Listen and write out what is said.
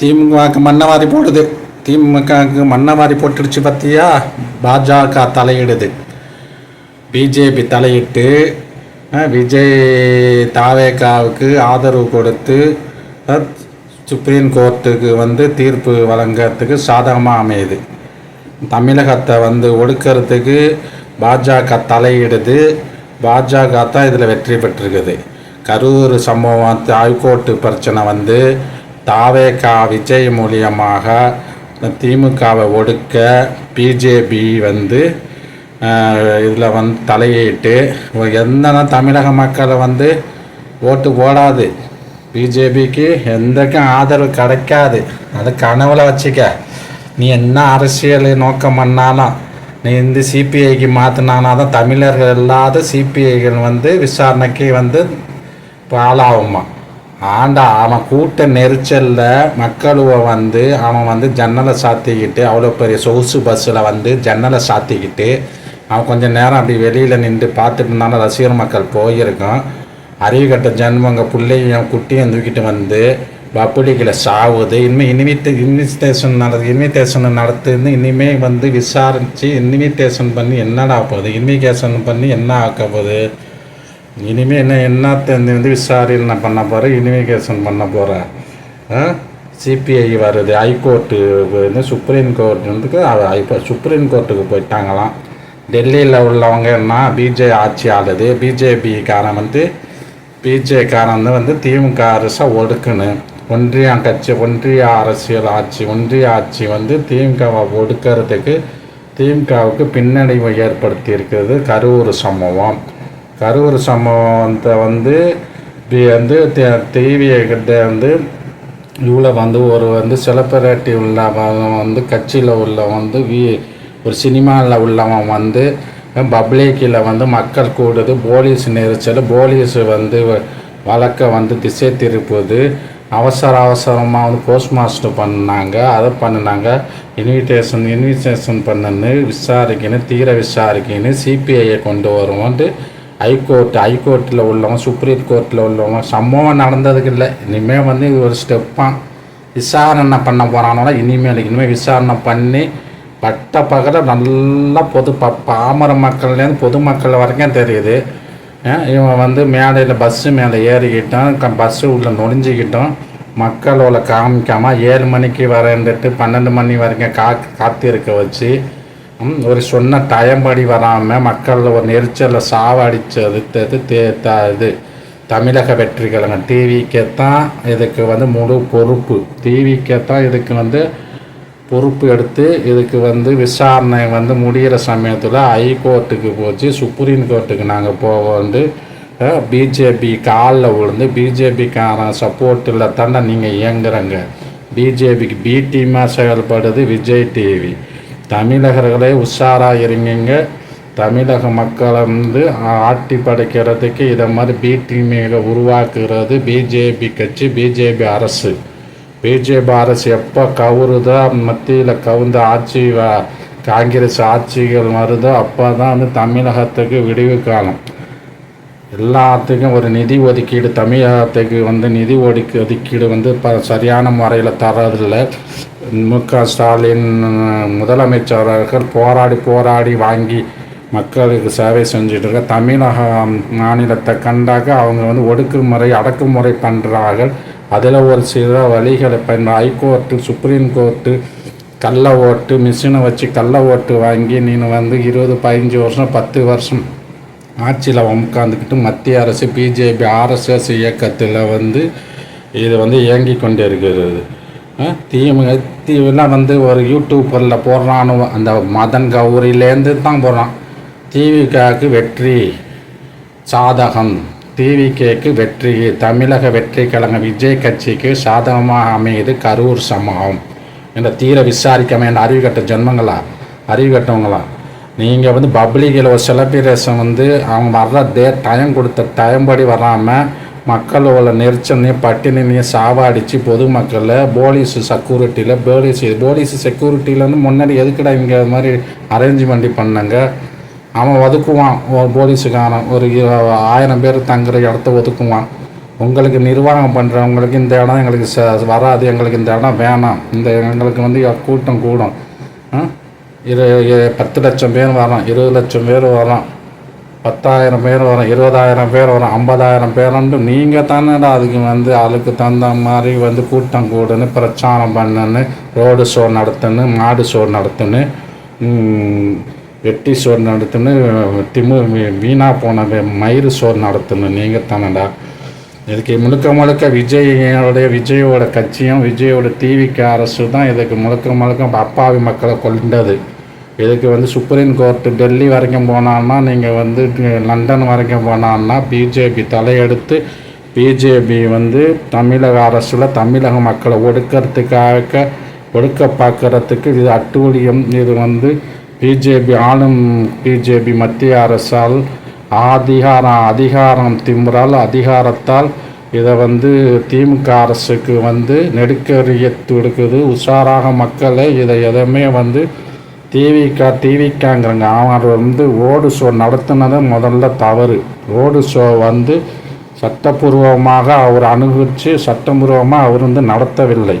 திமுகவுக்கு மண்ணை மாதிரி போடுது. திமுகவுக்கு மண்ணை மாதிரி போட்டுடுச்சு பார்த்தியா பாஜக தலையிடுது. பிஜேபி தலையிட்டு விஜய் தாவேகாவுக்கு ஆதரவு கொடுத்து சுப்ரீம் கோர்ட்டுக்கு வந்து தீர்ப்பு வழங்கிறதுக்கு சாதகமாக அமையுது. தமிழகத்தை வந்து ஒடுக்கிறதுக்கு பாஜக தலையிடுது. பாஜக தான் இதில் வெற்றி பெற்றிருக்குது. கரூர் சம்பவம் ஹைகோர்ட்டு பிரச்சனை வந்து தாவேகா விஜய் மூலியமாக திமுகவை ஒடுக்க பிஜேபி வந்து இதில் வந்து தலையிட்டு எந்த தமிழக மக்களை வந்து ஓட்டு போடாது. பிஜேபிக்கு எந்தக்கும் ஆதரவு கிடைக்காது. அது கனவுல வச்சுக்க. நீ என்ன அரசியல் நோக்கம் பண்ணாலும் நீ இந்த சிபிஐக்கு மாற்றினானா தான் தமிழர்கள் இல்லாத சிபிஐகள் வந்து விசாரணைக்கு வந்து பாலாகுமா ஆண்டா அவன் கூட்ட நெரிச்சலில் மக்களுவ வந்து அவன் வந்து ஜன்னலை சாத்திக்கிட்டு அவ்வளோ பெரிய சொகுசு பஸ்ஸில் வந்து ஜன்னலை சாத்திக்கிட்டு அவன் கொஞ்சம் நேரம் அப்படி வெளியில் நின்று பார்த்துட்டு இருந்தாலும் ரசிகர் மக்கள் போயிருக்கான். அறிவுகட்ட ஜென்மங்க பிள்ளையும் குட்டியும் தூக்கிட்டு வந்து பப்புளிகளை சாவுது. இனிமேல் இன்விட்டு இன்விடேஷன் நட இன்விடேஷன் நடத்துன்னு இனிமேல் வந்து விசாரித்து இன்விடேஷன் பண்ணி என்னடா போகுது? இன்விகேஷன் பண்ணி என்ன ஆக்க போகுது? இனிமேல் என்ன என்னத்தை வந்து விசாரணை பண்ண போகிறேன் இன்வெஸ்டிகேஷன் பண்ண போகிறேன் சிபிஐ வருது ஹைகோர்ட்டு வந்து சுப்ரீம் கோர்ட் வந்து சுப்ரீம் கோர்ட்டுக்கு போயிட்டாங்களாம். டெல்லியில் உள்ளவங்க என்ன பிஜே ஆட்சி ஆளுது பிஜேபிக்காரன் வந்து பிஜேக்காரன் வந்து திமுக அரசை ஒடுக்கணும் ஒன்றிய கட்சி ஒன்றிய அரசியல் ஆட்சி ஒன்றிய ஆட்சி வந்து திமுகவை ஒடுக்கிறதுக்கு திமுகவுக்கு பின்னடைவை ஏற்படுத்தி இருக்கிறது கரூர் சம்பவம். கரூர் சம்பவத்தை வந்து இப்படி வந்து டிவியை வந்து இவ்வளோ வந்து ஒரு வந்து செலிபிரிட்டி உள்ளவன் வந்து கட்சியில் உள்ள வந்து வி ஒரு சினிமாவில் உள்ளவன் வந்து பப்ளிக்கில் வந்து மக்கள் கூடுது போலீஸ் நெரிச்சல் போலீஸ் வந்து வழக்கை வந்து திசை திருப்புது. அவசர அவசரமாக வந்து போஸ்ட் மாஸ்டர் பண்ணாங்க அதை பண்ணினாங்க. இன்விடேஷன் இன்விடேஷன் பண்ணுன்னு விசாரிக்கணும் தீர விசாரிக்கணும் சிபிஐயை கொண்டு வருவோன்ட்டு ஹைகோர்ட் ஹைகோர்ட்டில் உள்ளவங்க சுப்ரீம் கோர்ட்டில் உள்ளவங்க சம்பவம் நடந்ததுக்கு இல்லை. இனிமேல் வந்து இது ஒரு ஸ்டெப்பான் விசாரணை பண்ண போகிறானோட இனிமேல் இனிமேல் விசாரணை பண்ணி பட்ட பகல நல்லா பொது ப பாமர மக்கள்லேருந்து பொதுமக்கள் வரைக்கும் தெரியுது. இவன் வந்து மேடையில் பஸ்ஸு மேலே ஏறிக்கிட்டோம் பஸ்ஸு உள்ள நொடிஞ்சிக்கிட்டோம் மக்களோட காமிக்காமல் ஏழு மணிக்கு வரேன்ட்டு பன்னெண்டு மணி வரைக்கும் கா காத்திருக்க வச்சு ஒரு சொன்ன டயம்படி வராமல் மக்கள் ஒரு நெரிச்சலில் சாவடிச்சது தே- த- இது தமிழக வெற்றி கழகம் டிவிக்கே தான் இதுக்கு வந்து முழு பொறுப்பு. டிவிக்கே தான் இதுக்கு வந்து பொறுப்பு எடுத்து இதுக்கு வந்து விசாரணை வந்து முடிகிற சமயத்தில் ஹைகோர்ட்டுக்கு போச்சு சுப்ரீம் கோர்ட்டுக்கு நாங்கள் போக வந்து பிஜேபி காலில் விழுந்து பிஜேபிக்காரன் சப்போர்ட்டில் தாண்டா நீங்கள் இயங்குறங்க. பிஜேபிக்கு பி டீமாக செயல்படுது விஜய் டிவி தமிழகர்களே உஷாராக இருங்கங்க. தமிழக மக்களை வந்து ஆட்டி படைக்கிறதுக்கு இதை மாதிரி பி டீமிகளை உருவாக்குறது பிஜேபி கட்சி பிஜேபி அரசு. பிஜேபி அரசு எப்போ கவுறுதோ மத்தியில் கவுந்த ஆட்சி காங்கிரஸ் ஆட்சிகள் வருதோ அப்போ தான் வந்து தமிழகத்துக்கு விடிவு காலம். எல்லாத்துக்கும் ஒரு நிதி ஒதுக்கீடு தமிழகத்துக்கு வந்து நிதி ஒதுக்கி ஒதுக்கீடு வந்து இப்போ சரியான முறையில் தரதில்லை மு க ஸ்டாலின் முதலமைச்சரர்கள் போராடி போராடி வாங்கி மக்களுக்கு சேவை செஞ்சுட்டு இருக்க தமிழக மாநிலத்தை கண்டாக்க அவங்க வந்து ஒடுக்குமுறை அடக்குமுறை பண்ணுறார்கள் அதில் ஒரு சில வழிகளை இப்போ ஹைகோர்ட்டு சுப்ரீம் கோர்ட்டு கள்ள ஓட்டு மிஷினை வச்சு கள்ள ஓட்டு வாங்கி நீ வந்து இருபது பதினஞ்சு வருஷம் பத்து வருஷம் ஆட்சியில் உட்காந்துக்கிட்டு மத்திய அரசு பிஜேபி ஆர்எஸ்எஸ் இயக்கத்தில் வந்து இது வந்து இயங்கி கொண்டு இருக்கிறது திமுக தீவெல்லாம் வந்து ஒரு யூடியூப்பரில் போடுறான்னு அந்த மதன் கௌரிலேருந்து தான் போடுறான். திமுகவுக்கு வெற்றி சாதகம். டிவிகேக்கு வெற்றி தமிழக வெற்றி கழகம் விஜய் கட்சிக்கு சாதகமாக அமையுது கரூர் சமூகம். என்ற தீர விசாரிக்காம என்ற அறிவுகட்ட ஜென்மங்களா? அறிவுகட்டவங்களா நீங்கள் வந்து பப்ளிக்கில் ஒரு செலிப்ரேஷன் வந்து அவங்க வர்ற டே டைம் கொடுத்த டைம் படி வராமல் மக்களோட நெரிச்சனையும் பட்டினியும் சாவாடிச்சு பொதுமக்களை போலீஸ் செக்யூரிட்டியில் போலீஸ் போலீஸ் செக்யூரிட்டியிலேருந்து முன்னாடி எதுக்குடா இங்கே அது மாதிரி அரேஞ்ச்மெண்ட் பண்ணாங்க? அவன் ஒதுக்குவான் ஒரு போலீஸுக்காரன் ஒரு ஆயிரம் பேர் தங்குற இடத்த ஒதுக்குவான். உங்களுக்கு நிர்வாகம் பண்ணுறவங்களுக்கு இந்த இடம் எங்களுக்கு ச வராது எங்களுக்கு இந்த இடம் வேணாம். இந்த எங்களுக்கு வந்து கூட்டம் கூடும். இரு பத்து லட்சம் பேர் வரோம் இருபது லட்சம் பேர் வரோம் பத்தாயிரம் பேர் வரும் இருபதாயிரம் பேர் வரும் ஐம்பதாயிரம் பேருன்ட்டு நீங்கள் தானேடா அதுக்கு வந்து அதுக்கு தகுந்த மாதிரி வந்து கூட்டம் கூடுன்னு பிரச்சாரம் பண்ணுன்னு ரோடு ஷோ நடத்துன்னு மாடு ஷோ நடத்துன்னு வெட்டி ஷோ நடத்துன்னு திமு வீணாக போன மயிறு ஷோ நடத்துன்னு நீங்கள் தானேடா. இதுக்கு முழுக்க முழுக்க விஜயோடைய விஜயோட கட்சியும் விஜயோட டிவிக்கு அரசு தான் இதுக்கு முழுக்க முழுக்க அப்பாவி மக்களை கொண்டது. இதுக்கு வந்து சுப்ரீம் கோர்ட்டு டெல்லி வரைக்கும் போனான்னா நீங்கள் வந்து லண்டன் வரைக்கும் போனான்னா பிஜேபி தலையெடுத்து பிஜேபி வந்து தமிழக அரசில் தமிழக மக்களை ஒடுக்கிறதுக்காக ஒடுக்க பார்க்கறதுக்கு இது அட்டூழியம். இது வந்து பிஜேபி ஆளும் பிஜேபி மத்திய அரசால் அதிகாரம் அதிகாரம் திமுறால் அதிகாரத்தால் இதை வந்து திமுக அரசுக்கு வந்து நெடுக்கறிய கொடுக்குது உஷாராக மக்களை இதை எதுவுமே வந்து டிவிக்கா டிவிக்காங்கிறாங்க அவர் வந்து ஓடு ஷோ நடத்துனது முதல்ல தவறு. ஓடு ஷோ வந்து சட்டப்பூர்வமாக அவர் அணுகிச்சு சட்டப்பூர்வமாக அவர் வந்து நடத்தவில்லை.